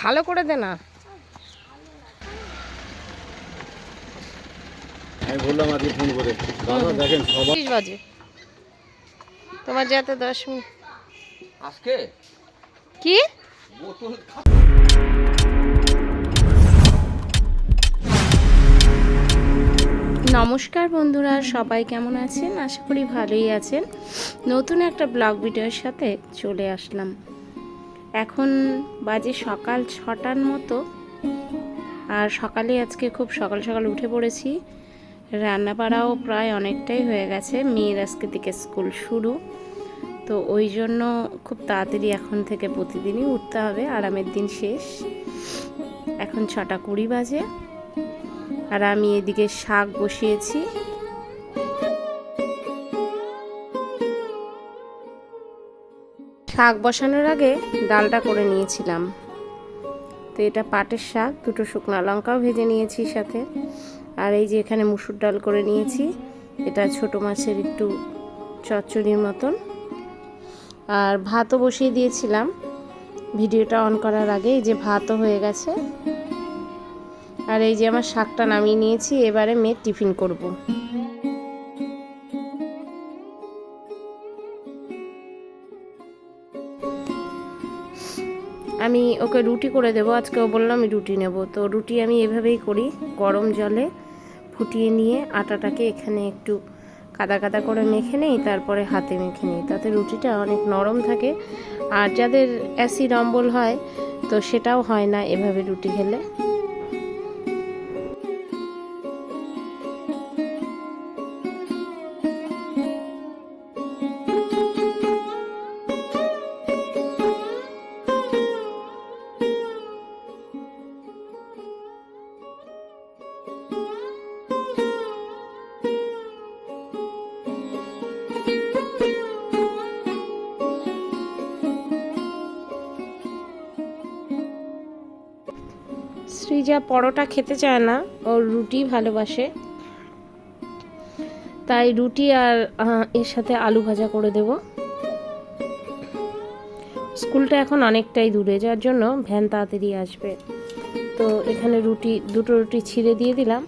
ভালো করে দে না। আমি বললাম আজকে ফোন করে। দাদা দেখেন সবাই বাজে। তোমার যেতে দশ মিনিট। আজকে? কি? বোতল নমস্কার বন্ধুরা সবাই কেমন আছেন? আশা করি ভালোই আছেন। নতুন একটা ব্লগ ভিডিওর সাথে চলে আসলাম। এখন বাজে সকাল ছটার মতো। আর সকালে আজকে খুব সকাল সকাল উঠে পড়েছি। রান্না বাড়াও প্রায় অনেকটাই হয়ে গেছে। মেয়ের আজকে থেকে স্কুল শুরু। তো ওই জন্য খুব তাড়াতাড়ি এখন থেকে প্রতিদিনই উঠতে হবে। আরামের দিন শেষ। এখন ছটা কুড়ি বাজে। আর আমি এদিকে শাক বসিয়েছি। শাক বসানোর আগে ডালটা করে নিয়েছিলাম। তো এটা পাটের শাক, দুটো শুকনো লঙ্কাও ভেজে নিয়েছি সাথে। আর এই যে এখানে মুসুর ডাল করে নিয়েছি, এটা ছোট মাছের একটু চচ্চড়ির মতন। আর ভাতও বসিয়ে দিয়েছিলাম। ভিডিওটা অন করার আগে এই যে ভাতও হয়ে গেছে। আর এই যে আমার শাকটা নামিয়ে নিয়েছি, এবারে মেয়ে টিফিন করব। আমি ওকে রুটি করে দেবো। আজকে ও বলল আমি রুটি নেব। তো রুটি আমি এভাবেই করি, গরম জলে ফুটিয়ে নিয়ে আটাটাকে এখানে একটু কাদা কাদা করে মেখে নেই, তারপরে হাতে মেখে নিই। তাতে রুটিটা অনেক নরম থাকে। আর যাদের অ্যাসিড অম্বল হয়, তো সেটাও হয় না এভাবে রুটি খেলে। সৃজা পরোটা খেতে চায় না, ও রুটি ভালোবাসে। তাই রুটি আর এর সাথে আলু ভাজা করে দেব। স্কুলটা এখন অনেকটাই দূরে, যার জন্য ভ্যান তাড়াতাড়ি আসবে। তো এখানে রুটি, দুটো রুটি ছিঁড়ে দিয়ে দিলাম,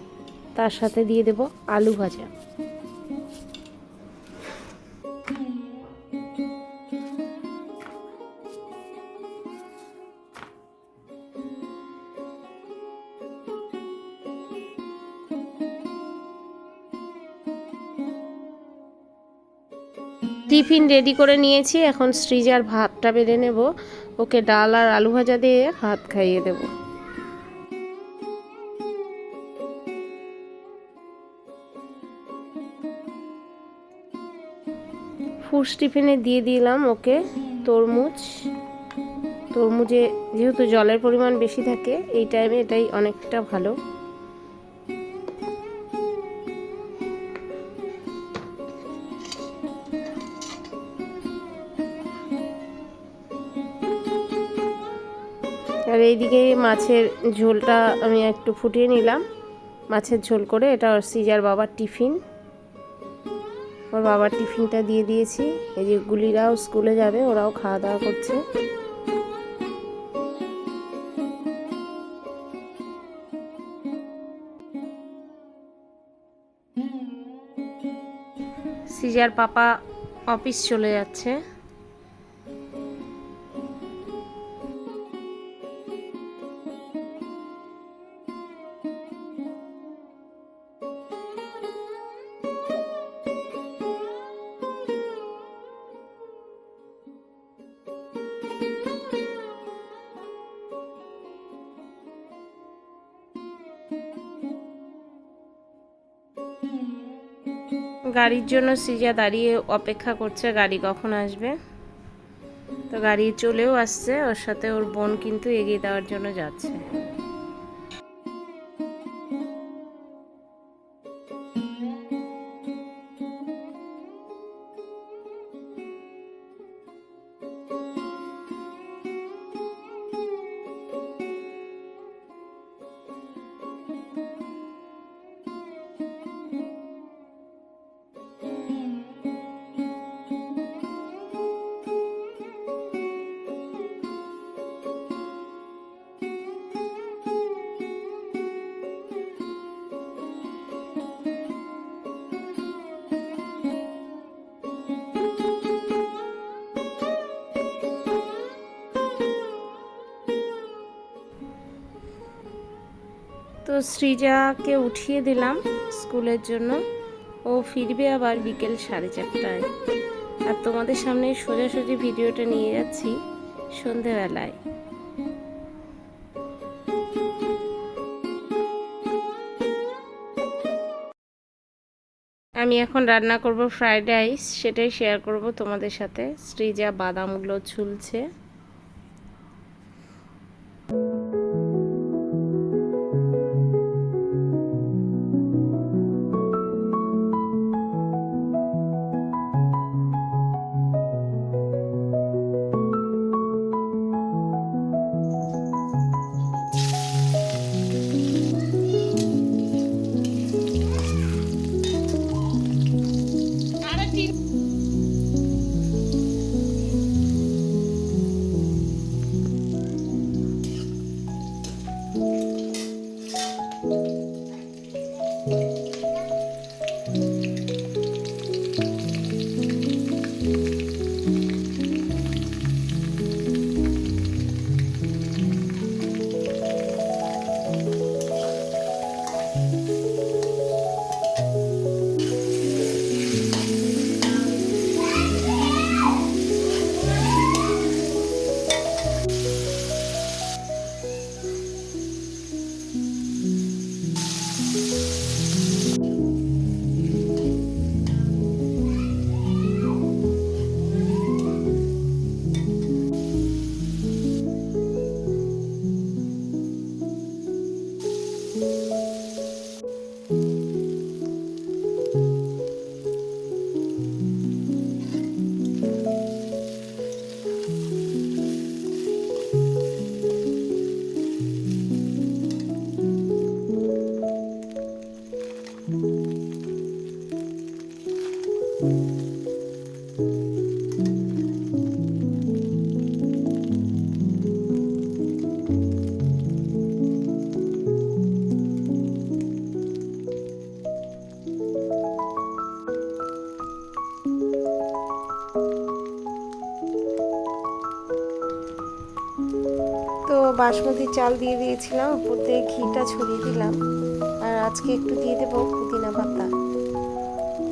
তার সাথে দিয়ে দেব আলু ভাজা। টিফিন রেডি করে নিয়েছি। এখন সৃজার ভাতটা বেড়ে নেব। ওকে ডাল আর আলু ভাজা দিয়ে ভাত খাইয়ে দেব। ফুডস টিফিনে দিয়ে দিলাম ওকে তরমুজ। তরমুজে যেহেতু জলের পরিমাণ বেশি থাকে, এই টাইমে এটাই অনেকটা ভালো। আর এইদিকে মাছের ঝোলটা আমি একটু ফুটিয়ে নিলাম। মাছের ঝোল করে এটা সিজার বাবার টিফিন। ওর বাবার টিফিনটা দিয়ে দিয়েছি। এই যে গুলিরাও স্কুলে যাবে, ওরাও খাওয়া দাওয়া করছে। সিজার পাপা অফিস চলে যাচ্ছে। গাড়ির জন্য সিজা দাঁড়িয়ে অপেক্ষা করছে, গাড়ি কখন আসবে? তো গাড়ি চলেও আসছে, ওর সাথে ওর বোন কিন্তু এগিয়ে দেওয়ার জন্য যাচ্ছে। তো সৃজাকে উঠিয়ে দিলাম স্কুলের জন্য। ও ফিরবে আবার বিকেল সাড়ে চারটায়। আর তোমাদের সামনে সোজাসুজি ভিডিওটা নিয়ে যাচ্ছি সন্ধেবেলায়। আমি এখন রান্না করব ফ্রাইড রাইস, সেটাই শেয়ার করব তোমাদের সাথে। সৃজা বাদামগুলো ঝুলছে তো বাসমতি চাল দিয়ে দিয়েছিলাম, উপর দিয়ে ঘিটা ছড়িয়ে দিলাম। আর আজকে একটু দিয়ে দেবো পুদিনা পাতা।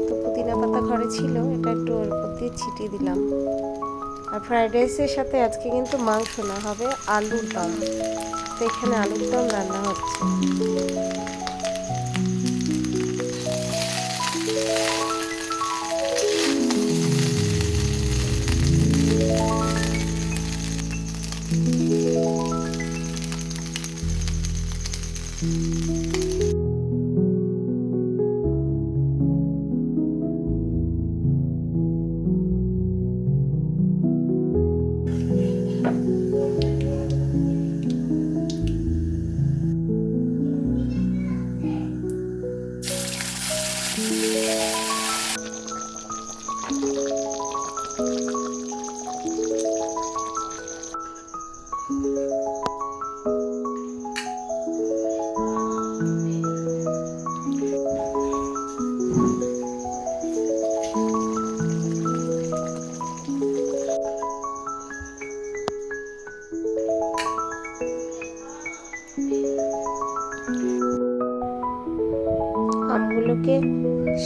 তো পুদিনা পাতা ঘরে ছিল, এটা একটু ওর উপর দিয়ে ছিটিয়ে দিলাম। আর ফ্রাইড রাইসের সাথে আজকে কিন্তু মাংস না, হবে আলুর দম। তো এখানে আলুর দম রান্না হচ্ছে।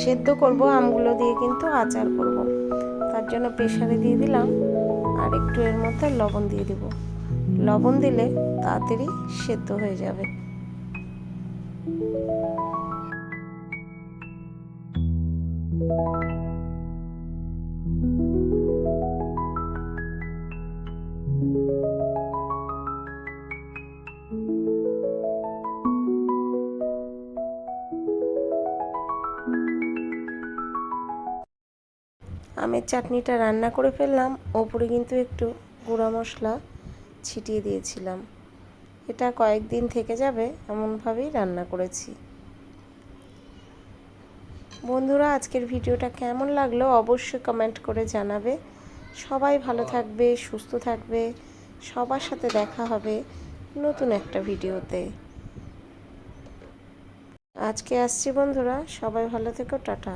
সেদ্ধ করব, আমগুলো দিয়ে কিন্তু আচার করব। তার জন্য প্রেশারে দিয়ে দিলাম আর একটু এর মধ্যে লবণ দিয়ে দেব। লবণ দিলে তাড়াতাড়ি সেদ্ধ হয়ে যাবে। আমের চাটনিটা রান্না করে ফেললাম। ওপরে কিন্তু একটু গুঁড়া মশলা ছিটিয়ে দিয়েছিলাম। এটা কয়েকদিন থেকে যাবে, এমনভাবেই রান্না করেছি। বন্ধুরা, আজকের ভিডিওটা কেমন লাগল অবশ্যই কমেন্ট করে জানাবে। সবাই ভালো থাকবে, সুস্থ থাকবে। সবার সাথে দেখা হবে নতুন একটা ভিডিওতে। আজকে আসছি বন্ধুরা, সবাই ভালো থেকো, টাটা।